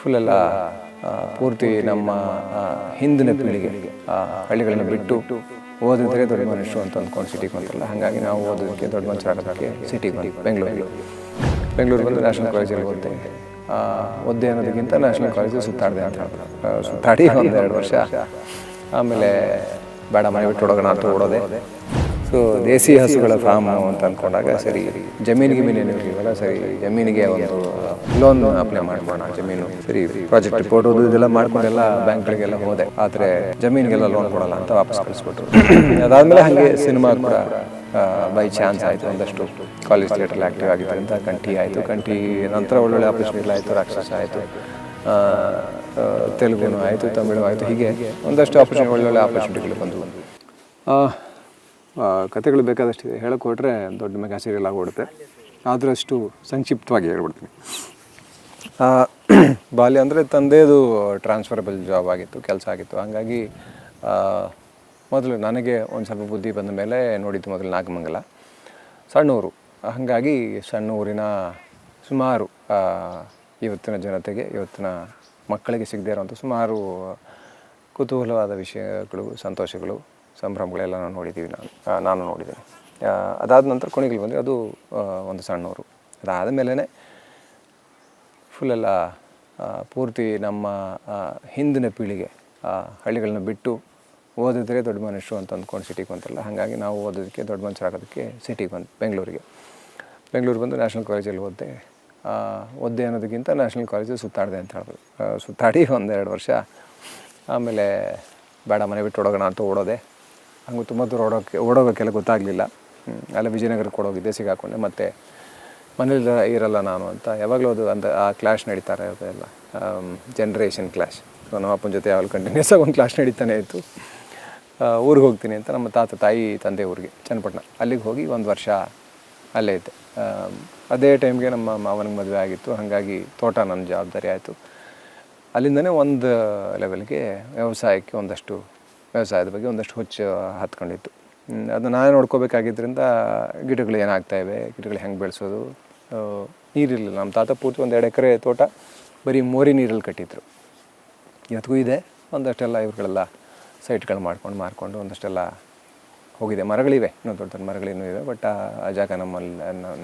ಫುಲ್ಲೆಲ್ಲ ಎಲ್ಲ ಪೂರ್ತಿ ನಮ್ಮ ಹಿಂದಿನ ಪೀಳಿಗೆ ಹಳ್ಳಿಗಳನ್ನು ಬಿಟ್ಟು ಓದಿದ್ರೆ ದೊಡ್ಡ ಮನುಷ್ಯರು ಅಂತ ಅಂದ್ಕೊಂಡು ಸಿಟಿಗೆ ಬಂದಿಲ್ಲ ಹಾಗಾಗಿ ನಾವು ಓದೋದಕ್ಕೆ ದೊಡ್ಡ ಮನುಷ್ಯರಾಗೋದಕ್ಕೆ ಸಿಟಿಗೆ ಬಂದು ಬೆಂಗಳೂರಿಗೆ ಬೆಂಗಳೂರು ಬಂದು ನ್ಯಾಷನಲ್ ಕಾಲೇಜಲ್ಲಿ ಓದಿದೆ. ಒದ್ದೆ ಅನ್ನೋದಕ್ಕಿಂತ ನ್ಯಾಷನಲ್ ಕಾಲೇಜು ಸುತ್ತಾಡಿದೆ ಅಂತ ಸುತ್ತಾಡಿ ಒಂದೆರಡು ವರ್ಷ. ಆಮೇಲೆ ಬೇಡ ಮನೆ ಬಿಟ್ಟು ಹೊಡೋಣ ಅಂತ ಓಡೋದೆ. ಸೊ ದೇಸಿ ಹಸುಗಳ ಫಾರ್ಮ್ ಅಂತ ಅಂದ್ಕೊಂಡಾಗ ಸರಿ ಜಮೀನು ಗಿಮೀನು ಏನು ಇರಲಿಲ್ಲ ಸರಿ, ಜಮೀನಿಗೆ ಒಂದು ಲೋನ್ ಅಪ್ಲೈ ಮಾಡ್ಬೋಣ ಜಮೀನು. ಸರಿ ಪ್ರಾಜೆಕ್ಟ್ ರಿಪೋರ್ಟ್ ಓದು, ಇದೆಲ್ಲ ಮಾಡ್ಕೊಂಡೆಲ್ಲ ಬ್ಯಾಂಕ್ಗಳಿಗೆಲ್ಲ ಹೋದೆ. ಆದರೆ ಜಮೀನಿಗೆಲ್ಲ ಲೋನ್ ಕೊಡಲ್ಲ ಅಂತ ವಾಪಸ್ ಕಳಿಸ್ಬಿಟ್ರು ಅದಾದಮೇಲೆ ಹಾಗೆ ಸಿನಿಮಾ ಕೂಡ ಬೈ ಚಾನ್ಸ್ ಆಯಿತು. ಒಂದಷ್ಟು ಕಾಲೇಜ್ ಥಿಯೇಟ್ರಲ್ಲಿ ಆ್ಯಕ್ಟಿವ್ ಆಗಿದ್ದರಿಂದ ಕಂಠಿ ಆಯಿತು. ಕಂಠಿ ನಂತರ ಒಳ್ಳೊಳ್ಳೆ ಆಪರ್ಚುನಿಟಿ ಆಯಿತು, ರಾಕ್ಷಸ ಆಯಿತು. ತೆಲುಗುನು ಆಯಿತು, ತಮಿಳು ಆಯಿತು. ಹೀಗೆ ಒಂದಷ್ಟು ಆಪರ್ಚುನಿಟಿ ಒಳ್ಳೊಳ್ಳೆ ಆಪರ್ಚುನಿಟಿಗಳು ಬಂದವು. ಕಥೆಗಳು ಬೇಕಾದಷ್ಟಿದೆ. ಹೇಳಕ್ಕೆ ಹೊರಟ್ರೆ ದೊಡ್ಡ ಮೆಗಾ ಸೀರಿಯಲ್ ಆದರೂ ಅಷ್ಟು ಸಂಕ್ಷಿಪ್ತವಾಗಿ ಹೇಳ್ಬಿಡ್ತೀನಿ. ಬಾಲ್ಯ ಅಂದರೆ ತಂದೆದು ಟ್ರಾನ್ಸ್ಫರಬಲ್ ಜಾಬ್ ಆಗಿತ್ತು, ಕೆಲಸ ಆಗಿತ್ತು. ಹಾಗಾಗಿ ಮೊದಲು ನನಗೆ ಒಂದು ಸ್ವಲ್ಪ ಬುದ್ಧಿ ಬಂದ ಮೇಲೆ ನೋಡಿದ್ದು ಮೊದಲು ನಾಗಮಂಗಲ. ಸಣ್ಣ ಊರು ಹಾಗಾಗಿ ಸಣ್ಣ ಊರಿನ ಸುಮಾರು ಇವತ್ತಿನ ಜನತೆಗೆ, ಇವತ್ತಿನ ಮಕ್ಕಳಿಗೆ ಸಿಗದೇ ಇರೋಂಥ ಸುಮಾರು ಕುತೂಹಲವಾದ ವಿಷಯಗಳು, ಸಂತೋಷಗಳು ಸಂಭ್ರಮಗಳೆಲ್ಲ ನಾನು ನೋಡಿದ್ದೀವಿ ನಾನು. ನಾನು ನೋಡಿದ್ದೀನಿ. ಅದಾದ ನಂತರ ಕೊನೆಗಳು ಬಂದರೆ ಅದು ಒಂದು ಸಣ್ಣವರು ಅದಾದ ಮೇಲೇ ಫುಲ್ಲೆಲ್ಲ ಪೂರ್ತಿ ನಮ್ಮ ಹಿಂದಿನ ಪೀಳಿಗೆ ಹಳ್ಳಿಗಳನ್ನ ಬಿಟ್ಟು ಓದಿದ್ರೆ ದೊಡ್ಡ ಮನುಷ್ಯರು ಅಂತ ಅಂದ್ಕೊಂಡು ಸಿಟಿಗೆ ಬಂತಲ್ಲ ಹಾಗಾಗಿ ನಾವು ಓದೋದಕ್ಕೆ ದೊಡ್ಡ ಮನುಷ್ಯರಾಗೋದಕ್ಕೆ ಸಿಟಿಗೆ ಬಂದು, ಬೆಂಗಳೂರಿಗೆ. ಬೆಂಗಳೂರು ಬಂದು ನ್ಯಾಷನಲ್ ಕಾಲೇಜಲ್ಲಿ ಓದಿದೆ. ಓದ್ದೆ ಅನ್ನೋದಕ್ಕಿಂತ ನ್ಯಾಷನಲ್ ಕಾಲೇಜು ಸುತ್ತಾಡಿದೆ ಅಂತ ಹೇಳ್ಬೋದು. ಸುತ್ತಾಡಿ ಒಂದೆರಡು ವರ್ಷ. ಆಮೇಲೆ ಬೇಡ ಮನೆ ಬಿಟ್ಟು ಓಡೋಗೋಣ ಅಂತ ಓಡೋದೆ. ಹಂಗೂ ತುಂಬ ದೂರ ಓಡೋಕ್ಕೆ ಓಡೋಗೋಕ್ಕೆಲ್ಲ ಗೊತ್ತಾಗಲಿಲ್ಲ. ಅಲ್ಲ ವಿಜಯನಗರಕ್ಕೆ ಓಡೋಗಿದ್ದೆ, ಸಿಗಾಕೊಂಡೆ. ಮತ್ತು ಮನೇಲಿ ಇರಲ್ಲ ನಾನು ಅಂತ. ಯಾವಾಗಲೂ ಅದು ಅಂತ, ಆ ಕ್ಲಾಶ್ ನಡೀತಾರೆ ಅದೆಲ್ಲ. ಜನ್ರೇಷನ್ ಕ್ಲಾಶ್ ಸೊ ನಮ್ಮ ಅಪ್ಪನ ಜೊತೆ ಯಾವಾಗಲೂ ಕಂಟಿನ್ಯೂಸ್ ಆಗಿ ಒಂದು ಕ್ಲಾಶ್ ನಡೀತಾನೆ ಇತ್ತು. ಊರಿಗೆ ಹೋಗ್ತೀನಿ ಅಂತ ನಮ್ಮ ತಾತ, ತಾಯಿ, ತಂದೆ ಊರಿಗೆ, ಚನ್ನಪಟ್ಟಣ. ಅಲ್ಲಿಗೆ ಹೋಗಿ ಒಂದು ವರ್ಷ ಅಲ್ಲೇ ಇದ್ದೆ. ಅದೇ ಟೈಮ್ಗೆ ನಮ್ಮ ಮಾವನಿಗೆ ಮದುವೆ ಆಗಿತ್ತು. ಹಾಗಾಗಿ ತೋಟ ನನ್ನ ಜವಾಬ್ದಾರಿ ಆಯಿತು. ಅಲ್ಲಿಂದನೇ ಒಂದು ಲೆವೆಲ್ಗೆ ವ್ಯವಸಾಯಕ್ಕೆ ಒಂದಷ್ಟು ವ್ಯವಸಾಯದ ಬಗ್ಗೆ ಒಂದಷ್ಟು ಹುಚ್ಚು ಹತ್ಕೊಂಡಿತ್ತು. ಅದು ನಾನೇ ನೋಡ್ಕೋಬೇಕಾಗಿದ್ದರಿಂದ ಗಿಡಗಳು ಏನಾಗ್ತಾಯಿವೆ ಗಿಡಗಳು ಹೆಂಗೆ ಬೆಳೆಸೋದು ನೀರಿರಲಿಲ್ಲ. ನಮ್ಮ ತಾತ ಪೂರ್ತಿ ಒಂದು ಎರಡು ಎಕರೆ ತೋಟ ಬರೀ ಮೋರಿ ನೀರಲ್ಲಿ ಕಟ್ಟಿದ್ರು. ಇವತ್ತಿಗೂ ಇದೆ, ಒಂದಷ್ಟೆಲ್ಲ ಇವ್ರುಗಳೆಲ್ಲ ಸೈಟ್ಗಳು ಮಾಡ್ಕೊಂಡು ಮಾರ್ಕೊಂಡು ಒಂದಷ್ಟೆಲ್ಲ ಹೋಗಿದೆ. ಮರಗಳಿವೆ ಇನ್ನೊಂದು ದೊಡ್ಡ ದೊಡ್ಡ ಮರಗಳಿನ್ನೂ ಇವೆ, ಬಟ್ ಆ ಜಾಗ ನಮ್ಮಲ್ಲಿ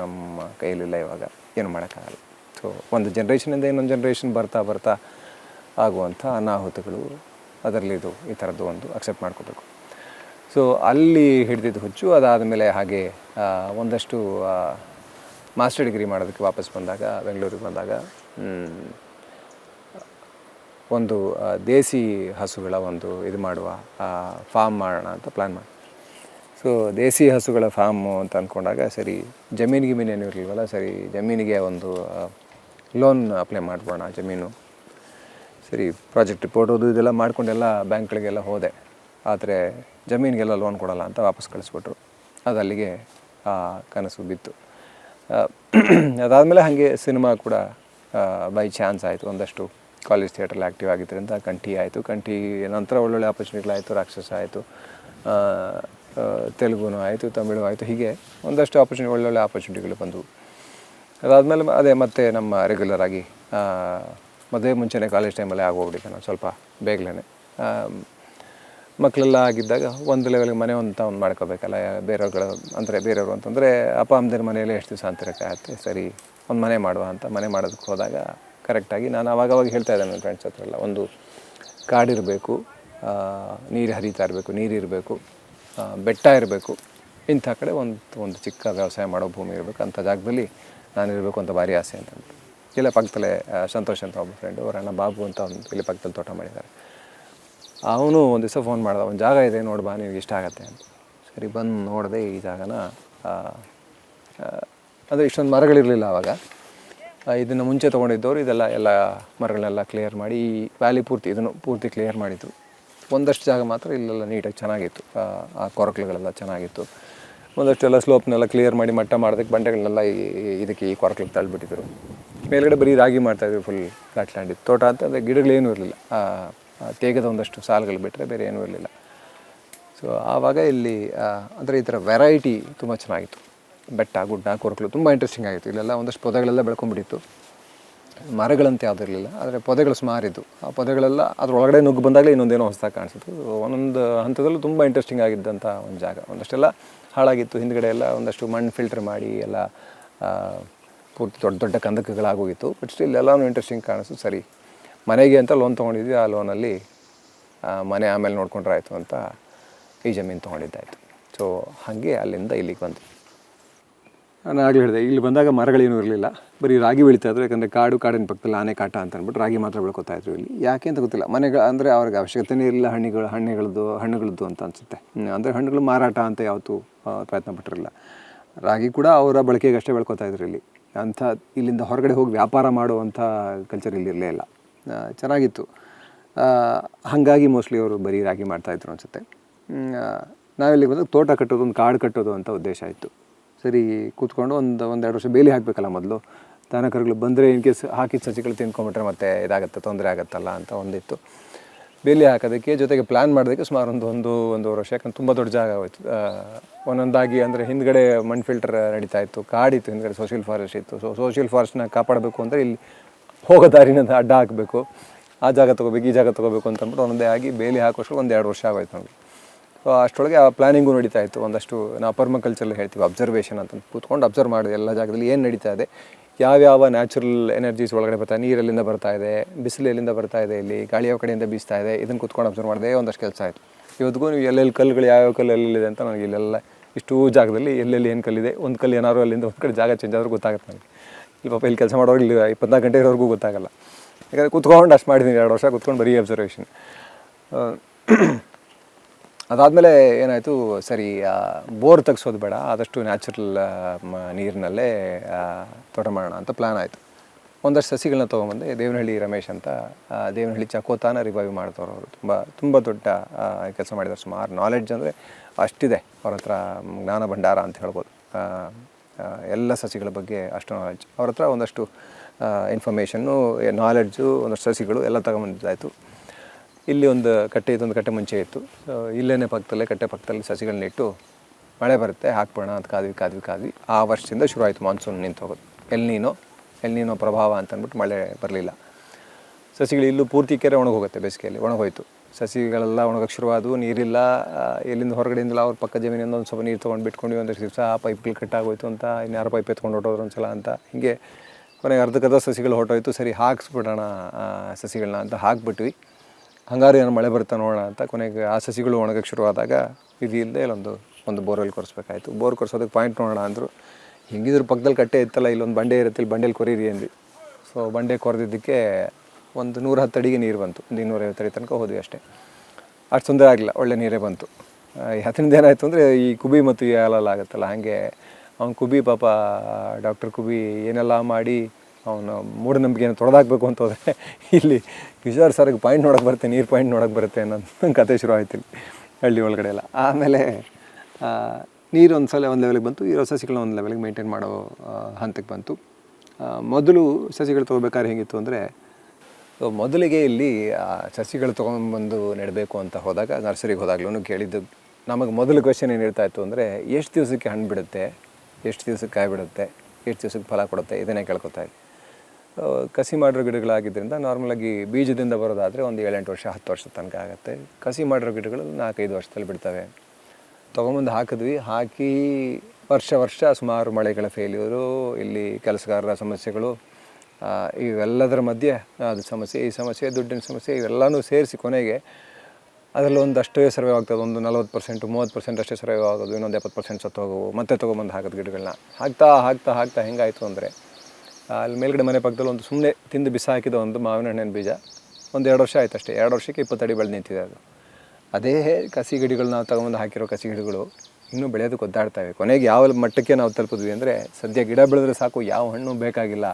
ನಮ್ಮ ಕೈಯಲ್ಲಿಲ್ಲ ಇವಾಗ. ಏನು ಮಾಡೋಕ್ಕಾಗಲ್ಲ. ಸೊ ಒಂದು ಜನ್ರೇಷನಿಂದ ಇನ್ನೊಂದು ಜನ್ರೇಷನ್ ಬರ್ತಾ ಬರ್ತಾ ಆಗುವಂಥ ಅನಾಹುತಗಳು ಅದರಲ್ಲಿ ಇದು ಈ ಥರದ್ದು ಒಂದು ಅಕ್ಸೆಪ್ಟ್ ಮಾಡ್ಕೋಬೇಕು. ಸೊ ಅಲ್ಲಿ ಹಿಡಿದಿದ್ದು ಹುಚ್ಚು, ಅದಾದ ಮೇಲೆ ಹಾಗೆ ಒಂದಷ್ಟು ಮಾಸ್ಟರ್ ಡಿಗ್ರಿ ಮಾಡೋದಕ್ಕೆ ವಾಪಸ್ ಬಂದಾಗ, ಬೆಂಗಳೂರಿಗೆ ಬಂದಾಗ ಒಂದು ದೇಸಿ ಹಸುಗಳ ಒಂದು ಇದು ಮಾಡುವ ಫಾರ್ಮ್ ಮಾಡೋಣ ಅಂತ ಪ್ಲ್ಯಾನ್ ಮಾಡಿ. ಸೊ ದೇಸಿ ಹಸುಗಳ ಫಾರ್ಮು ಅಂತ ಅಂದ್ಕೊಂಡಾಗ ಸರಿ ಜಮೀನು ಗಿಮೀನು ಏನು ಇರಲಿಲ್ವಲ್ಲ, ಸರಿ, ಜಮೀನಿಗೆ ಒಂದು ಲೋನ್ ಅಪ್ಲೈ ಮಾಡ್ಬೋಣ ಜಮೀನು. ಸರಿ ಪ್ರಾಜೆಕ್ಟ್ ರಿಪೋರ್ಟ್ ಓದು ಇದೆಲ್ಲ ಮಾಡ್ಕೊಂಡೆಲ್ಲ ಬ್ಯಾಂಕ್ಗಳಿಗೆಲ್ಲ ಹೋದೆ. ಆದರೆ ಜಮೀನಿಗೆಲ್ಲ ಲೋನ್ ಕೊಡಲ್ಲ ಅಂತ ವಾಪಸ್ ಕಳಿಸ್ಬಿಟ್ರು. ಅದು ಅಲ್ಲಿಗೆ ಆ ಕನಸು ಬಿತ್ತು. ಅದಾದಮೇಲೆ ಹಾಗೆ ಸಿನಿಮಾ ಕೂಡ ಬೈ ಚಾನ್ಸ್ ಆಯಿತು. ಒಂದಷ್ಟು ಕಾಲೇಜ್ ಥಿಯೇಟ್ರಲ್ಲಿ ಆ್ಯಕ್ಟಿವ್ ಆಗಿದ್ದರಿಂದ ಕಂಠಿ ಆಯಿತು. ಕಂಠಿ ನಂತರ ಒಳ್ಳೊಳ್ಳೆ ಆಪರ್ಚುನಿಟಿಗಳಾಯಿತು ರಾಕ್ಷಸ ಆಯಿತು. ತೆಲುಗುನೂ ಆಯಿತು ತಮಿಳು ಆಯಿತು. ಹೀಗೆ ಒಂದಷ್ಟು ಆಪರ್ಚುನಿಟಿ ಒಳ್ಳೊಳ್ಳೆ ಆಪರ್ಚುನಿಟಿಗಳು ಬಂದವು. ಅದಾದಮೇಲೆ ಅದೇ ಮತ್ತೆ ನಮ್ಮ ರೆಗ್ಯುಲರ್ ಆಗಿ ಆ, ಮದುವೆ ಮುಂಚೆನೇ ಕಾಲೇಜ್ ಟೈಮಲ್ಲೇ ಆಗೋಗ್ಬಿಟ್ಟಿದ್ದೆ ನಾನು ಸ್ವಲ್ಪ ಬೇಗಲೇ ಮಕ್ಕಳೆಲ್ಲ ಆಗಿದ್ದಾಗ ಒಂದು ಲೆವೆಲ್ಗೆ ಮನೆ ಅಂತ ಒಂದು ಮಾಡ್ಕೋಬೇಕಲ್ಲ, ಬೇರೆಯವ್ರುಗಳು, ಅಂದರೆ ಬೇರೆಯವರು ಅಂತಂದರೆ ಅಪ್ಪ, ಅಮ್ಮದಿರ ಮನೆಯಲ್ಲಿ ಎಷ್ಟು ದಿವಸ ಅಂತಿರಕ್ಕಾಗತ್ತೆ ಸರಿ, ಒಂದು ಮನೆ ಮಾಡುವ ಅಂತ ಮನೆ ಮಾಡೋದಕ್ಕೆ ಹೋದಾಗ ಕರೆಕ್ಟಾಗಿ ನಾನು ಅವಾಗವಾಗ ಅವಾಗ ಹೇಳ್ತಾ ಇದ್ದೆ ನನ್ನ ಫ್ರೆಂಡ್ಸ್ ಹತ್ರ ಎಲ್ಲ, ಒಂದು ಕಾಡಿರಬೇಕು ನೀರು ಹರಿತಾ ಇರಬೇಕು ನೀರಿರಬೇಕು ಬೆಟ್ಟ ಇರಬೇಕು, ಇಂಥ ಕಡೆ ಒಂದು ಒಂದು ಚಿಕ್ಕ ವ್ಯವಸಾಯ ಮಾಡೋ ಭೂಮಿ ಇರಬೇಕು ಅಂಥ ಜಾಗದಲ್ಲಿ ನಾನು ಇರಬೇಕು ಅಂತ ಭಾರಿ ಆಸೆ ಅಂತ. ಇಲ್ಲೇ ಪಕ್ಕದಲ್ಲೇ ಸಂತೋಷ್ ಅಂತ ಒಬ್ಬ ಫ್ರೆಂಡು ಅವ್ರ ಬಾಬು ಅಂತ ಒಂದು ಇಲ್ಲಿ ಪಕ್ಕದಲ್ಲಿ ತೋಟ ಮಾಡಿದ್ದಾರೆ. ಅವನು ಒಂದು ದಿವಸ ಫೋನ್ ಮಾಡ್ದ ಒಂದು ಜಾಗ ಇದೆ ನೋಡಿ ಬಾ ಇಷ್ಟ ಆಗತ್ತೆ ಅಂತ. ಸರಿ ಬಂದು ನೋಡಿದೆ ಈ ಜಾಗನ ಅಂದರೆ ಇಷ್ಟೊಂದು ಮರಗಳಿರಲಿಲ್ಲ ಆವಾಗ ಇದನ್ನು ಮುಂಚೆ ತೊಗೊಂಡಿದ್ದವರು ಇದೆಲ್ಲ ಎಲ್ಲ ಮರಗಳನ್ನೆಲ್ಲ ಕ್ಲಿಯರ್ ಮಾಡಿ ಈ ವ್ಯಾಲಿ ಪೂರ್ತಿ ಇದನ್ನು ಪೂರ್ತಿ ಕ್ಲಿಯರ್ ಮಾಡಿದ್ರು. ಒಂದಷ್ಟು ಜಾಗ ಮಾತ್ರ ಇಲ್ಲೆಲ್ಲ ನೀಟಾಗಿ ಚೆನ್ನಾಗಿತ್ತು. ಆ, ಕೊರಕಲುಗಳೆಲ್ಲ ಚೆನ್ನಾಗಿತ್ತು. ಒಂದಷ್ಟೆಲ್ಲ ಸ್ಲೋಪ್ನೆಲ್ಲ ಕ್ಲಿಯರ್ ಮಾಡಿ ಮಟ್ಟ ಮಾಡೋದಕ್ಕೆ ಬಂಡೆಗಳನ್ನೆಲ್ಲ ಇದಕ್ಕೆ ಈ ಕೊರಕಲಿಗೆ ತಳ್ಳಿಬಿಟ್ಟಿದ್ರು. ಮೇಲ್ಗಡೆ ಬರೀ ರಾಗಿ ಮಾಡ್ತಾಯಿದ್ವಿ ಫುಲ್ ಫ್ಲಾಟ್ ಲ್ಯಾಂಡ್ ಇತ್ತು. ತೋಟ ಅಂತ ಅಂದರೆ ಗಿಡಗಳೇನೂ ಇರಲಿಲ್ಲ. ತೇಗದ ಒಂದಷ್ಟು ಸಾಲುಗಳು ಬಿಟ್ಟರೆ ಬೇರೆ ಏನೂ ಇರಲಿಲ್ಲ. ಸೊ ಆವಾಗ ಇಲ್ಲಿ ಅಂದರೆ ಈ ಥರ ವೆರೈಟಿ ತುಂಬ ಚೆನ್ನಾಗಿತ್ತು. ಬೆಟ್ಟ, ಗುಡ್ಡ, ಕೊರಕಲು ತುಂಬ ಇಂಟ್ರೆಸ್ಟಿಂಗ್ ಆಗಿತ್ತು. ಇಲ್ಲೆಲ್ಲ ಒಂದಷ್ಟು ಪೊದೆಗಳೆಲ್ಲ ಬೆಳ್ಕೊಂಡ್ಬಿಟ್ಟಿತ್ತು ಮರಗಳಂತೆ ಯಾವುದೂ ಇರಲಿಲ್ಲ. ಆದರೆ ಪೊದೆಗಳು ಸುಮಾರಿದ್ದು ಆ ಪೊದೆಗಳೆಲ್ಲ ಒಳಗಡೆ ನುಗ್ಗು ಬಂದಾಗಲೇ ಇನ್ನೊಂದೇನೋ ಹೊಸದಾಗಿ ಕಾಣಿಸುತ್ತೆ. ಒಂದೊಂದು ಹಂತದಲ್ಲೂ ತುಂಬ ಇಂಟ್ರೆಸ್ಟಿಂಗ್ ಆಗಿದ್ದಂಥ ಒಂದು ಜಾಗ. ಒಂದಷ್ಟೆಲ್ಲ ಹಾಳಾಗಿತ್ತು. ಹಿಂದ್ಗಡೆ ಎಲ್ಲ ಒಂದಷ್ಟು ಮಣ್ಣು ಫಿಲ್ಟರ್ ಮಾಡಿ, ಎಲ್ಲ ಪೂರ್ತಿ ದೊಡ್ಡ ದೊಡ್ಡ ಕಂದಕಗಳಾಗೋಗಿತ್ತು ಬಟ್ ಸ್ಟಿಲ್ ಎಲ್ಲನೂ ಇಂಟ್ರೆಸ್ಟಿಂಗ್ ಕಾಣಿಸ್ತು ಸರಿ. ಮನೆಗೆ ಅಂತ ಲೋನ್ ತೊಗೊಂಡಿದ್ವಿ, ಆ ಲೋನಲ್ಲಿ ಮನೆ ಆಮೇಲೆ ನೋಡ್ಕೊಂಡ್ರೆ ಆಯಿತು ಅಂತ ಈ ಜಮೀನು ತೊಗೊಂಡಿದ್ದಾಯಿತು. ಸೊ ಹಾಗೆ ಅಲ್ಲಿಂದ ಇಲ್ಲಿಗೆ ಬಂತು ನಾನು ಆಗಲೇ ಹೇಳಿದೆ, ಇಲ್ಲಿ ಬಂದಾಗ ಮರಗಳೇನೂ ಇರಲಿಲ್ಲ. ಬರೀ ರಾಗಿ ಬೆಳೀತಾ ಇದ್ರು, ಯಾಕಂದರೆ ಕಾಡು, ಕಾಡಿನ ಪಕ್ಕದಲ್ಲಿ ಆನೆ ಕಾಟ ಅಂತ ಅಂದ್ಬಿಟ್ಟು ರಾಗಿ ಮಾತ್ರ ಬೆಳ್ಕೊತಾ ಇದ್ರು ಇಲ್ಲಿ. ಯಾಕೆ ಅಂತ ಗೊತ್ತಿಲ್ಲ. ಮನೆಗಳು, ಅಂದರೆ ಅವ್ರಿಗೆ ಅವಶ್ಯಕತೆನೇ ಇರಲಿಲ್ಲ, ಹಣ್ಣಿಗಳು, ಹಣ್ಣುಗಳದ್ದು ಹಣ್ಣುಗಳದ್ದು ಅಂತ ಅನಿಸುತ್ತೆ. ಅಂದರೆ ಹಣ್ಣುಗಳು ಮಾರಾಟ ಅಂತ ಯಾವತ್ತೂ ಪ್ರಯತ್ನ ಪಟ್ಟಿರಲಿಲ್ಲ. ರಾಗಿ ಕೂಡ ಅವರ ಬಳಕೆಗಷ್ಟೇ ಬೆಳ್ಕೊತಾ ಇದ್ರು ಇಲ್ಲಿ. ಅಂಥ ಇಲ್ಲಿಂದ ಹೊರಗಡೆ ಹೋಗಿ ವ್ಯಾಪಾರ ಮಾಡುವಂಥ ಕಲ್ಚರ್ ಇಲ್ಲಿ ಇರಲೇ ಇಲ್ಲ. ಚೆನ್ನಾಗಿತ್ತು. ಹಾಗಾಗಿ ಮೋಸ್ಟ್ಲಿ ಅವರು ಬರೀ ರಾಗಿ ಮಾಡ್ತಾಯಿದ್ರು ಅನಿಸುತ್ತೆ. ನಾವಿಲ್ಲಿ ಬಂದಾಗ ತೋಟ ಕಟ್ಟೋದು, ಒಂದು ಕಾಡು ಕಟ್ಟೋದು ಅಂತ ಉದ್ದೇಶ ಇತ್ತು. ಸರಿ, ಕೂತ್ಕೊಂಡು ಒಂದು, ಒಂದೆರಡು ವರ್ಷ ಬೇಲಿ ಹಾಕಬೇಕಲ್ಲ ಮೊದಲು. ದನ ಕರುಗಳು ಬಂದರೆ ಇನ್ ಕೇಸ್ ಹಾಕಿದ ಸಸಿಗಳು ತಿನ್ಕೊಂಬಿಟ್ರೆ ಮತ್ತೆ ಇದಾಗುತ್ತೆ, ತೊಂದರೆ ಆಗುತ್ತಲ್ಲ ಅಂತ ಒಂದಿತ್ತು. ಬೇಲಿ ಹಾಕೋದಕ್ಕೆ ಜೊತೆಗೆ ಪ್ಲ್ಯಾನ್ ಮಾಡೋದಕ್ಕೆ ಸುಮಾರು ಒಂದು ಒಂದು ಒಂದೂವರೆ ವರ್ಷ. ಯಾಕಂದ್ರೆ ತುಂಬ ದೊಡ್ಡ ಜಾಗ ಹೋಯ್ತು ಒಂದೊಂದಾಗಿ ಅಂದರೆ ಹಿಂದ್ಗಡೆ ಮಣ್ಣು ಫಿಲ್ಟರ್ ನಡೀತಾ ಇತ್ತು, ಕಾಡಿತ್ತು ಹಿಂದ್ಗಡೆ ಸೋಷಿಯಲ್ ಫಾರೆಸ್ಟ್ ಇತ್ತು. ಸೊ ಸೋಷಿಯಲ್ ಫಾರೆಸ್ಟ್ನ ಕಾಪಾಡಬೇಕು ಅಂದರೆ ಇಲ್ಲಿ ಹೋಗೋ ದಾರಿನ ಅಡ್ಡ ಹಾಕಬೇಕು. ಆ ಜಾಗ ತೊಗೋಬೇಕು, ಈ ಜಾಗ ತೊಗೋಬೇಕು ಅಂತ ಅಂದ್ಬಿಟ್ಟು ಒಂದೊಂದೇ ಆಗಿ ಬೇಲಿ ಹಾಕೋಷ್ಟು ಒಂದು ಎರಡು ವರ್ಷ ಆಗೋಯ್ತು ನಮಗೆ. ಸೊ ಅಷ್ಟೊಳಗೆ ಆ ಪ್ಲಾನಿಂಗು ನಡೀತಾ ಇತ್ತು. ಒಂದಷ್ಟು, ನಾವು ಪರ್ಮಕಲ್ಚರಲ್ಲಿ ಹೇಳ್ತೀವಿ ಅಬ್ಸರ್ವೇಷನ್ ಅಂತ ಕೂತ್ಕೊಂಡು ಅಬ್ಸರ್ವ್ ಮಾಡಿದೆ. ಎಲ್ಲ ಜಾಗದಲ್ಲಿ ಏನು ನಡೀತಾ ಇದೆ ಯಾವ್ಯಾವ ನ್ಯಾಚುರಲ್ ಎನರ್ಜೀಸ್ ಒಳಗಡೆ ಬರ್ತಾ ನೀರಲ್ಲಿಂದ ಬರ್ತಾ ಇದೆ ಬಿಸಿಲು ಎಲ್ಲಿಂದ ಬರ್ತಾ ಇದೆ ಇಲ್ಲಿ, ಗಾಳಿ ಯಾವ ಕಡೆಯಿಂದ ಬೀಸ್ತಾ ಇದೆ ಇದನ್ನು ಕೂತ್ಕೊಂಡು ಅಬ್ಸರ್ವ್ ಮಾಡಿದೆ ಒಂದಷ್ಟು ಕೆಲಸ ಆಯಿತು. ಇವತ್ತಿಗೂ ನೀವು ಎಲ್ಲೆಲ್ಲಿ ಕಲ್ಲುಗಳು ಯಾವ್ಯಾವ ಕಲ್ಲು ಎಲ್ಲಿದೆ ಅಂತ ನನಗೆ ಇಲ್ಲೆಲ್ಲ ಇಷ್ಟು ಜಾಗದಲ್ಲಿ ಎಲ್ಲೆಲ್ಲಿ ಏನು ಕಲ್ಲಿದೆ, ಒಂದು ಕಲ್ಲು ಏನಾದ್ರು ಅಲ್ಲಿಂದ ಒಂದು ಕಡೆ ಜಾಗ ಚೇಂಜ್ ಆದರೂ ಗೊತ್ತಾಗುತ್ತೆ ನನಗೆ. ಇಲ್ಲಿ ಪಾಪ ಇಲ್ಲಿ ಕೆಲಸ ಮಾಡೋರು ಇಲ್ಲಿ ಇಪ್ಪತ್ನಾಲ್ಕು ಗಂಟೆ ಇರೋವರೆಗೂ ಗೊತ್ತಾಗಲ್ಲ. ಯಾಕಂದರೆ ಕೂತ್ಕೊಂಡು ಅಷ್ಟು ಮಾಡಿದ್ದೀನಿ ಎರಡು ವರ್ಷ ಕೂತ್ಕೊಂಡು ಬರೀ ಅಬ್ಸರ್ವೇಷನ್ ಅದಾದಮೇಲೆ ಏನಾಯಿತು, ಸರಿ ಬೋರ್ ತೆಗ್ಸೋದು ಬೇಡ, ಆದಷ್ಟು ನ್ಯಾಚುರಲ್ ನೀರಿನಲ್ಲೇ ಮಾಡೋಣ ಅಂತ ಪ್ಲ್ಯಾನ್ ಆಯಿತು. ಒಂದಷ್ಟು ಸಸಿಗಳನ್ನ ತೊಗೊಂಬಂದೆ ದೇವನಹಳ್ಳಿ ರಮೇಶ್ ಅಂತ ದೇವನಹಳ್ಳಿ ಚಕೋತಾನ ರಿವೈವ್ ಮಾಡ್ತವ್ರು ಅವರು. ತುಂಬ ತುಂಬ ದೊಡ್ಡ ಕೆಲಸ ಮಾಡಿದ್ದಾರೆ ಸುಮಾರು ನಾಲೆಡ್ಜ್ ಅಂದರೆ ಅಷ್ಟಿದೆ ಅವ್ರ ಹತ್ರ ಜ್ಞಾನ ಭಂಡಾರ ಅಂತ ಹೇಳ್ಬೋದು. ಎಲ್ಲ ಸಸಿಗಳ ಬಗ್ಗೆ ಅಷ್ಟು ನಾಲೆಡ್ಜ್ ಅವ್ರ ಹತ್ರ ಒಂದಷ್ಟು ಇನ್ಫಾರ್ಮೇಷನ್ನು ನಾಲೆಡ್ಜು ಒಂದಷ್ಟು ಸಸಿಗಳು ಎಲ್ಲ ತಗೊಂಬಂದಿದ್ದಾಯಿತು. ಇಲ್ಲಿ ಒಂದು ಕಟ್ಟೆ, ಇದೊಂದು ಕಟ್ಟೆ ಮುಂಚೆ ಇತ್ತು. ಸೊ ಇಲ್ಲೇನೇ ಪಕ್ಕದಲ್ಲೇ, ಕಟ್ಟೆ ಪಕ್ಕದಲ್ಲಿ ಸಸಿಗಳನ್ನಿಟ್ಟು ಮಳೆ ಬರುತ್ತೆ, ಹಾಕ್ಬೋಣ ಅಂತ ಕಾದ್ವಿ ಕಾದ್ವಿ ಕಾದ್ವಿ. ಆ ವರ್ಷದಿಂದ ಶುರು ಆಯಿತು ಮಾನ್ಸೂನ್ ನಿಂತು ಹೋಗೋದು. ಎಲ್ನೀನೋ ಎಲ್ನೀನೋ ಪ್ರಭಾವ ಅಂತ ಅಂದ್ಬಿಟ್ಟು ಮಳೆ ಬರಲಿಲ್ಲ. ಸಸಿಗಳು ಇಲ್ಲೂ ಪೂರ್ತಿ ಕೆರೆ ಒಣಗೋಗುತ್ತೆ ಬೇಸಿಗೆಯಲ್ಲಿ, ಒಣಗೋಯ್ತು. ಸಸಿಗಳೆಲ್ಲ ಒಣಗಕ್ಕೆ ಶುರುವಾದವು, ನೀರಿಲ್ಲ ಎಲ್ಲಿಂದ ಹೊರಗಡೆಯಿಂದಲ ಅವ್ರ ಪಕ್ಕ ಜಮೀನಿಂದ ಒಂದು ಸ್ವಲ್ಪ ನೀರು ತೊಗೊಂಡು ಬಿಟ್ಕೊಂಡು ಒಂದಷ್ಟು ದಿವಸ ಆ ಪೈಪ್ಗಳು ಕಟ್ಟಾಗೋಯ್ತು ಅಂತ ಇನ್ಯಾರು ಪೈಪ್ ಎತ್ಕೊಂಡು ಹೊಟ್ಟೋದ್ರು ಒಂದು ಸಲ ಅಂತ. ಹೀಗೆ ಕೊನೆಗೆ ಅರ್ಧಕ್ಕರ್ಧ ಸಸಿಗಳು ಹೊಟ್ಟೋಯ್ತು ಸರಿ ಹಾಕ್ಸ್ಬಿಡೋಣ ಸಸಿಗಳನ್ನ ಅಂತ ಹಾಕ್ಬಿಟ್ವಿ. ಹಂಗಾರು ಏನು ಮಳೆ ಬರ್ತಾ ನೋಡೋಣ ಅಂತ ಕೊನೆಗೆ ಆ ಸಸಿಗಳು ಒಣಗಕ್ಕೆ ಶುರುವಾದಾಗ, ಇದು ಇಲ್ಲದೆ ಇಲ್ಲೊಂದು, ಒಂದು ಬೋರ್ವೆಲ್ ಕೊರಿಸ್ಬೇಕಾಯ್ತು. ಬೋರ್ ಕೊರೆಸೋದಕ್ಕೆ ಪಾಯಿಂಟ್ ನೋಡೋಣ ಅಂದರು. ಹಿಂಗಿದ್ರ ಪಕ್ಕದಲ್ಲಿ ಕಟ್ಟೆ ಇತ್ತಲ್ಲ, ಇಲ್ಲೊಂದು ಬಂಡೆ ಇರುತ್ತೆ, ಇಲ್ಲಿ ಬಂಡೆಲಿ ಕೊರೀರಿ ಅಂದ್ವಿ. ಸೊ ಬಂಡೆ ಕೊರೆದಿದ್ದಕ್ಕೆ ಒಂದು ನೂರ ಹತ್ತು ಅಡಿಗೆ ನೀರು ಬಂತು. ಒಂದು ಇನ್ನೂರೈವತ್ತು ಅಡಿ ತನಕ ಹೋದ್ವಿ ಅಷ್ಟೇ. ಅಷ್ಟು ತೊಂದರೆ ಆಗಲಿಲ್ಲ, ಒಳ್ಳೆ ನೀರೇ ಬಂತು. ಅದರಿಂದ ಏನಾಯಿತು ಅಂದರೆ, ಈ ಕುಬಿ ಮತ್ತು ಈ ಆಗುತ್ತಲ್ಲ, ಹಾಗೆ ಅವ್ನು ಕುಬಿ ಪಾಪ, ಡಾಕ್ಟರ್ ಕುಬಿ ಏನೆಲ್ಲ ಮಾಡಿ ಅವನು ಮೂಢನಂಬಿಕೆಯನ್ನು ತೊಡೆದಾಕಬೇಕು ಅಂತ ಹೋದರೆ, ಇಲ್ಲಿ ಕಿಶೋರ್ ಸರ್ಗೆ ಪಾಯಿಂಟ್ ನೋಡೋಕೆ ಬರುತ್ತೆ, ನೀರು ಪಾಯಿಂಟ್ ನೋಡೋಕೆ ಬರುತ್ತೆ ಅನ್ನೋ ಕತೆ ಶುರು ಆಯ್ತು ಇಲ್ಲಿ ಹಳ್ಳಿ ಒಳಗಡೆ ಎಲ್ಲ. ಆಮೇಲೆ ನೀರು ಒಂದು ಸಲ ಒಂದು ಲೆವೆಲ್ಗೆ ಬಂತು ಇರೋ ಸಸಿಗಳನ್ನ ಒಂದು ಲೆವೆಲ್ಗೆ ಮೇಂಟೈನ್ ಮಾಡೋ ಹಂತಕ್ಕೆ ಬಂತು. ಮೊದಲು ಸಸಿಗಳು ತೊಗೋಬೇಕಾದ್ರೆ ಹೇಗಿತ್ತು ಅಂದರೆ ಮೊದಲಿಗೆ ಇಲ್ಲಿ ಸಸಿಗಳು ತೊಗೊಂಬಂದು ನೆಡಬೇಕು ಅಂತ ಹೋದಾಗ, ನರ್ಸರಿಗೆ ಹೋದಾಗ್ಲೂ ಕೇಳಿದ್ದು. ನಮಗೆ ಮೊದಲು ಕ್ವೆಶನ್ ಏನು ಇರ್ತಾ ಇತ್ತು ಅಂದರೆ, ಎಷ್ಟು ದಿವಸಕ್ಕೆ ಹಣ್ಣು ಬಿಡುತ್ತೆ, ಎಷ್ಟು ದಿವಸಕ್ಕೆ ಕಾಯಿ ಬಿಡುತ್ತೆ, ಎಷ್ಟು ದಿವಸಕ್ಕೆ ಫಲ ಕೊಡುತ್ತೆ, ಇದನ್ನೇ ಕೇಳ್ಕೊತಾ ಇದೆ ಕಸಿ ಮಾಡಿರೋ ಗಿಡಗಳಾಗಿದ್ದರಿಂದ ನಾರ್ಮಲಾಗಿ ಬೀಜದಿಂದ ಬರೋದಾದರೆ ಒಂದು ಏಳೆಂಟು ವರ್ಷ, ಹತ್ತು ವರ್ಷದ ತನಕ ಆಗುತ್ತೆ. ಕಸಿ ಮಾಡಿರೋ ಗಿಡಗಳು ನಾಲ್ಕೈದು ವರ್ಷದಲ್ಲಿ ಬಿಡ್ತವೆ. ತೊಗೊಂಬಂದು ಹಾಕಿದ್ವಿ. ಹಾಕಿ ವರ್ಷ ವರ್ಷ ಸುಮಾರು ಮಳೆಗಳ ಫೇಲ್ಯೂರು ಇಲ್ಲಿ ಕೆಲಸಗಾರರ ಸಮಸ್ಯೆಗಳು ಇವೆಲ್ಲದರ ಮಧ್ಯೆ, ಅದು ಸಮಸ್ಯೆ, ಈ ಸಮಸ್ಯೆ, ದುಡ್ಡಿನ ಸಮಸ್ಯೆ, ಇವೆಲ್ಲನೂ ಸೇರಿಸಿ ಕೊನೆಗೆ ಅದರಲ್ಲಿ ಅಷ್ಟೇ ಸರವ ಆಗ್ತದೆ. ಒಂದು ನಲ್ವತ್ತು ಪರ್ಸೆಂಟು ಮೂವತ್ತು ಪರ್ಸೆಂಟ್ ಅಷ್ಟೇ ಸರ್ವೆ ಆಗೋದು ಇನ್ನೊಂದು ಎಪ್ಪತ್ತು ಪರ್ಸೆಂಟ್ ಸತ್ತು ಹೋಗೋವು ಮತ್ತೆ ತೊಗೊಂಬಂದು ಹಾಕೋದು ಗಿಡಗಳನ್ನ ಹಾಕ್ತಾ ಹಾಕ್ತಾ ಹಾಕ್ತಾ ಹೆಂಗಾಯಿತು ಅಂದರೆ ಅಲ್ಲಿ ಮೇಲ್ಗಡೆ ಮನೆ ಪಕ್ಕದಲ್ಲಿ ಒಂದು ಸುಮ್ಮನೆ ತಿಂದು ಬಿಸಾಕಿದ ಒಂದು ಮಾವಿನ ಹಣ್ಣಿನ ಬೀಜ. ಒಂದು ಎರಡು ವರ್ಷ ಆಯ್ತು ಅಷ್ಟೇ ಎರಡು ವರ್ಷಕ್ಕೆ ಇಪ್ಪತ್ತಡಿ ಬೆಳೆದು ನಿಂತಿದೆ ಅದು. ಅದೇ ಕಸಿ ಗಿಡಗಳು ನಾವು ತಗೊಂಡು ಹಾಕಿರೋ ಕಸಿ ಗಿಡಗಳು ಇನ್ನೂ ಬೆಳೆಯೋದಕ್ಕೆ ಒದ್ದಾಡ್ತವೆ ಕೊನೆಗೆ ಯಾವ ಮಟ್ಟಕ್ಕೆ ನಾವು ತಲುಪಿದ್ವಿ ಅಂದರೆ ಸದ್ಯ ಗಿಡ ಬೆಳೆದ್ರೆ ಸಾಕು, ಯಾವ ಹಣ್ಣು ಬೇಕಾಗಿಲ್ಲ.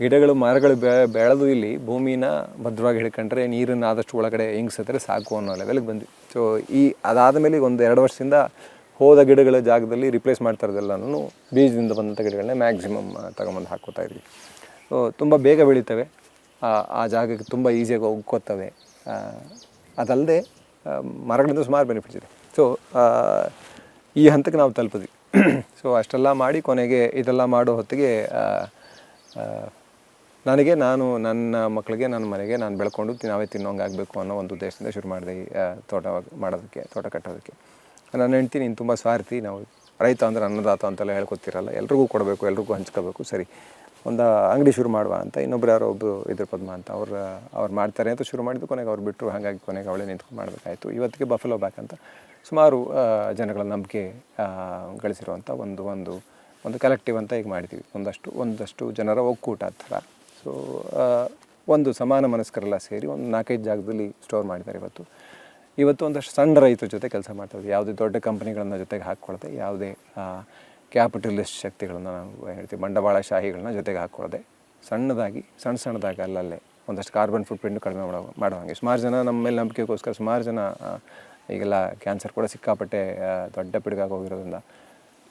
ಗಿಡಗಳು, ಮರಗಳು ಬೆಳೆದು ಇಲ್ಲಿ ಭೂಮಿನ ಭದ್ರವಾಗಿ ಹಿಡ್ಕೊಂಡ್ರೆ ನೀರನ್ನು ಆದಷ್ಟು ಒಳಗಡೆ ಹಿಂಗ್ಸಿದ್ರೆ ಸಾಕು ಅನ್ನೋ ಲೆವೆಲ್ಗೆ ಬಂದ್ವಿ. ಸೊ ಈ ಅದಾದ ಮೇಲೆ ಒಂದು ಎರಡು ವರ್ಷದಿಂದ ಹೋದ ಗಿಡಗಳ ಜಾಗದಲ್ಲಿ ರಿಪ್ಲೇಸ್ ಮಾಡ್ತಾ ಇರೋದೆಲ್ಲನೂ ಬೀಜದಿಂದ ಬಂದಂಥ ಗಿಡಗಳನ್ನೇ ಮ್ಯಾಕ್ಸಿಮಮ್ ತಗೊಂಬಂದು ಹಾಕೋತಾ ಇದ್ವಿ. ಸೊ ತುಂಬ ಬೇಗ ಬೆಳೀತವೆ. ಆ- ಜಾಗಕ್ಕೆ ತುಂಬ ಈಸಿಯಾಗಿ ಒಗ್ಕೋತವೆ ಅದಲ್ಲದೆ ಮರಗಳಿಂದ ಸುಮಾರು ಬೆನಿಫಿಟ್ಸ್ ಇದೆ. ಸೊ ಈ ಹಂತಕ್ಕೆ ನಾವು ತಲುಪಿದ್ವಿ. ಸೊ ಅಷ್ಟೆಲ್ಲ ಮಾಡಿ ಕೊನೆಗೆ ಇದೆಲ್ಲ ಮಾಡೋ ಹೊತ್ತಿಗೆ ನನಗೆ ನಾನು ನನ್ನ ಮಕ್ಕಳಿಗೆ, ನನ್ನ ಮನೆಗೆ ನಾನು ಬೆಳ್ಕೊಂಡು ನಾವೇ ತಿನ್ನೋಂಗೆ ಆಗಬೇಕು ಅನ್ನೋ ಒಂದು ಉದ್ದೇಶದಿಂದ ಶುರು ಮಾಡಿದೆ ತೋಟ ಮಾಡೋದಕ್ಕೆ, ತೋಟ ಕಟ್ಟೋದಕ್ಕೆ. ನನ್ನ ಹೇಳ್ತೀನಿ ನೀನು ತುಂಬ ಸ್ವಾರ್ಥಿ. ನಾವು ರೈತ ಅಂದ್ರೆ ಅನ್ನದಾತ ಅಂತೆಲ್ಲ ಹೇಳ್ಕೊತಿರಲ್ಲ. ಎಲ್ರಿಗೂ ಕೊಡಬೇಕು, ಎಲ್ರಿಗೂ ಹಂಚ್ಕೋಬೇಕು. ಸರಿ. ಒಂದು ಅಂಗಡಿ ಶುರು ಮಾಡುವ ಅಂತ, ಇನ್ನೊಬ್ರು ಯಾರೋ ಒಬ್ಬರು ಇದ್ರ ಪದ್ಮ ಅಂತ, ಅವ್ರು ಅವ್ರು ಮಾಡ್ತಾರೆ ಅಂತ ಶುರು ಮಾಡಿದ್ದು, ಕೊನೆಗೆ ಅವ್ರು ಬಿಟ್ಟರು ಹಾಗಾಗಿ ಕೊನೆಗೆ ಅವಳೇ ನಿಂತ್ಕೊಂಡು ಮಾಡಬೇಕಾಯಿತು. ಇವತ್ತಿಗೆ ಬಫಲೋ ಬ್ಯಾಕ್ ಅಂತ ಸುಮಾರು ಜನಗಳ ನಂಬಿಕೆ ಗಳಿಸಿರುವಂಥ ಒಂದು ಒಂದು ಒಂದು ಕಲೆಕ್ಟಿವ್ ಅಂತ ಈಗ ಮಾಡಿದ್ದೀವಿ ಒಂದಷ್ಟು ಒಂದಷ್ಟು ಜನರ ಒಕ್ಕೂಟ ಆ ಥರ ಸೊ ಒಂದು ಸಮಾನ ಮನಸ್ಕರೆಲ್ಲ ಸೇರಿ ಒಂದು ನಾಲ್ಕೈದು ಜಾಗದಲ್ಲಿ ಸ್ಟೋರ್ ಮಾಡಿದ್ದಾರೆ ಇವತ್ತು. ಇವತ್ತು ಒಂದಷ್ಟು ಸಣ್ಣ ರೈತರ ಜೊತೆ ಕೆಲಸ ಮಾಡ್ತಾ ಇದ್ದೀವಿ ಯಾವುದೇ ದೊಡ್ಡ ಕಂಪ್ನಿಗಳನ್ನ ಜೊತೆಗೆ ಹಾಕ್ಕೊಳ್ಳದೆ ಯಾವುದೇ ಕ್ಯಾಪಿಟಲಿಸ್ಟ್ ಶಕ್ತಿಗಳನ್ನು ನಾವು ಹೇಳ್ತೀವಿ ಬಂಡವಾಳಶಾಹಿಗಳನ್ನ ಜೊತೆಗೆ ಹಾಕ್ಕೊಳ್ಳದೆ ಸಣ್ಣದಾಗಿ ಸಣ್ಣ ಸಣ್ಣದಾಗಿ ಅಲ್ಲಲ್ಲೇ ಒಂದಷ್ಟು ಕಾರ್ಬನ್ ಫುಟ್ ಪ್ರಿಂಟ್ ಕಡಿಮೆ ಮಾಡೋ ಹಾಗೆ ಸುಮಾರು ಜನ ನಮ್ಮ ಮೇಲೆ ನಂಬಿಕೆಗೋಸ್ಕರ, ಸುಮಾರು ಜನ ಈಗೆಲ್ಲ ಕ್ಯಾನ್ಸರ್ ಕೂಡ ಸಿಕ್ಕಾಪಟ್ಟೆ ದೊಡ್ಡ ಪಿಡುಗಾಗಿ ಹೋಗಿರೋದ್ರಿಂದ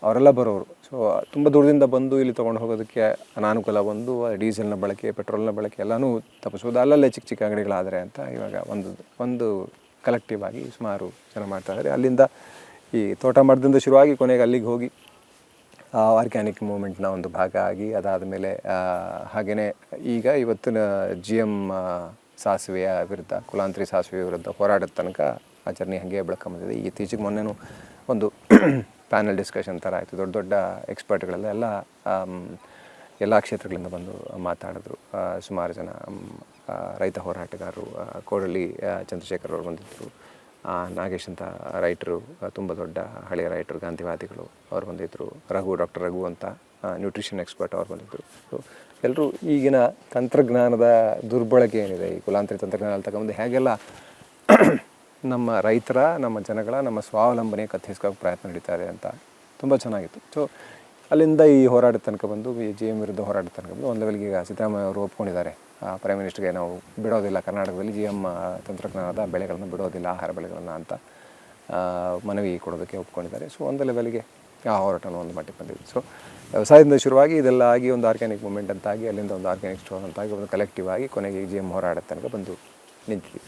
ಅವರೆಲ್ಲ ಬರೋರು ಸೊ ತುಂಬ ದೂರದಿಂದ ಬಂದು ಇಲ್ಲಿ ತೊಗೊಂಡು ಹೋಗೋದಕ್ಕೆ ಅನಾನುಕೂಲ ಬಂದು ಡೀಸೆಲ್ನ ಬಳಕೆ, ಪೆಟ್ರೋಲ್ನ ಬಳಕೆ ಎಲ್ಲನೂ ತಪ್ಪಿಸ್ಬೋದು. ಅಲ್ಲಲ್ಲೇ ಚಿಕ್ಕ ಚಿಕ್ಕ ಅಂಗಡಿಗಳಾದರೆ ಅಂತ ಇವಾಗ ಒಂದು ಒಂದು ಕಲೆಕ್ಟಿವ್ ಆಗಿ ಸುಮಾರು ಜನ ಮಾಡ್ತಾ ಇದ್ದಾರೆ ಅಲ್ಲಿಂದ ಈ ತೋಟ ಮರದಿಂದ ಶುರುವಾಗಿ ಕೊನೆಗೆ ಅಲ್ಲಿಗೆ ಹೋಗಿ ಆರ್ಗ್ಯಾನಿಕ್ ಮೂಮೆಂಟ್ನ ಒಂದು ಭಾಗ ಆಗಿ ಅದಾದ ಮೇಲೆ ಹಾಗೆಯೇ ಈಗ ಇವತ್ತಿನ ಜಿ ಎಂ ಸಾಸಿವೆಯ ವಿರುದ್ಧ, ಕುಲಾಂತರಿ ಸಾಸಿವೆ ವಿರುದ್ಧ ಹೋರಾಟದ ತನಕ ಆಚರಣೆ ಹಾಗೆ ಬೆಳ್ಕೊಂಬಂದಿದೆ ಈ ಇತ್ತೀಚೆಗೆ ಮೊನ್ನೆನೂ ಒಂದು ಪ್ಯಾನಲ್ ಡಿಸ್ಕಷನ್ ಥರ ಆಯಿತು. ದೊಡ್ಡ ದೊಡ್ಡ ಎಕ್ಸ್ಪರ್ಟ್ಗಳೆಲ್ಲ ಎಲ್ಲ ಎಲ್ಲ ಕ್ಷೇತ್ರಗಳಿಂದ ಬಂದು ಮಾತಾಡಿದ್ರು. ಸುಮಾರು ಜನ ರೈತ ಹೋರಾಟಗಾರರು ಕೋಡಳ್ಳಿ ಚಂದ್ರಶೇಖರ್ ಅವರು ಬಂದಿದ್ದರು ನಾಗೇಶ್ ಅಂತ ರೈಟ್ರು ತುಂಬ ದೊಡ್ಡ ಹಳೆಯ ರೈಟ್ರು ಗಾಂಧಿವಾದಿಗಳು ಅವ್ರು ಬಂದಿದ್ದರು ರಘು ಡಾಕ್ಟರ್ ರಘು ಅಂತ ನ್ಯೂಟ್ರಿಷನ್ ಎಕ್ಸ್ಪರ್ಟ್ ಅವ್ರು ಬಂದಿದ್ದರು ಸೊ ಎಲ್ಲರೂ ಈಗಿನ ತಂತ್ರಜ್ಞಾನದ ದುರ್ಬಳಕೆ ಏನಿದೆ? ಈ ಕುಲಾಂತರಿ ತಂತ್ರಜ್ಞಾನ ತಗೊಂಡು ಹೇಗೆಲ್ಲ ನಮ್ಮ ರೈತರ, ನಮ್ಮ ಜನಗಳ, ನಮ್ಮ ಸ್ವಾವಲಂಬನೆ ಕಥಿಸ್ಕೋಕ್ಕೆ ಪ್ರಯತ್ನ ನಡೀತಾ ಇದೆ ಅಂತ ತುಂಬ ಚೆನ್ನಾಗಿತ್ತು. ಸೊ ಅಲ್ಲಿಂದ ಈ ಹೋರಾಟದ ತನಕ ಬಂದು ಬಿ ಜಿ ಎಂ ವಿರುದ್ಧ ಹೋರಾಟದ ತನಕ ಬಂದು, ಒಂದು ಲೆವೆಲ್ಗೆ ಈಗ ಸಿದ್ದರಾಮಯ್ಯ ಅವರು ಒಪ್ಕೊಂಡಿದ್ದಾರೆ. ಪ್ರೈಮ್ ಮಿನಿಸ್ಟರ್ಗೆ ನಾವು ಬಿಡೋದಿಲ್ಲ ಕರ್ನಾಟಕದಲ್ಲಿ ಜಿ ಎಂ ತಂತ್ರಜ್ಞಾನದ ಬೆಳೆಗಳನ್ನು ಬಿಡೋದಿಲ್ಲ, ಆಹಾರ ಬೆಳೆಗಳನ್ನು ಅಂತ ಮನವಿ ಕೊಡೋದಕ್ಕೆ ಒಪ್ಕೊಂಡಿದ್ದಾರೆ. ಸೊ ಒಂದು ಲೆವೆಲ್ಗೆ ಆ ಹೋರಾಟವನ್ನು ಒಂದು ಮಟ್ಟಿಗೆ ಬಂದಿದೆ. ಸೊ ವ್ಯವಸಾಯದಿಂದ ಶುರುವಾಗಿ ಇದೆಲ್ಲ ಆಗಿ ಒಂದು ಆರ್ಗ್ಯಾನಿಕ್ ಮೂಮೆಂಟ್ ಅಂತಾಗಿ, ಅಲ್ಲಿಂದ ಒಂದು ಆರ್ಗ್ಯಾನಿಕ್ ಸ್ಟೋರ್ ಅಂತಾಗಿ, ಒಂದು ಕಲೆಕ್ಟಿವ್ ಆಗಿ ಕೊನೆಗೆ ಜಿ ಎಂ ಹೋರಾಡೋ ತನಕ ಬಂದು ನಿಂತಿದ್ದೀವಿ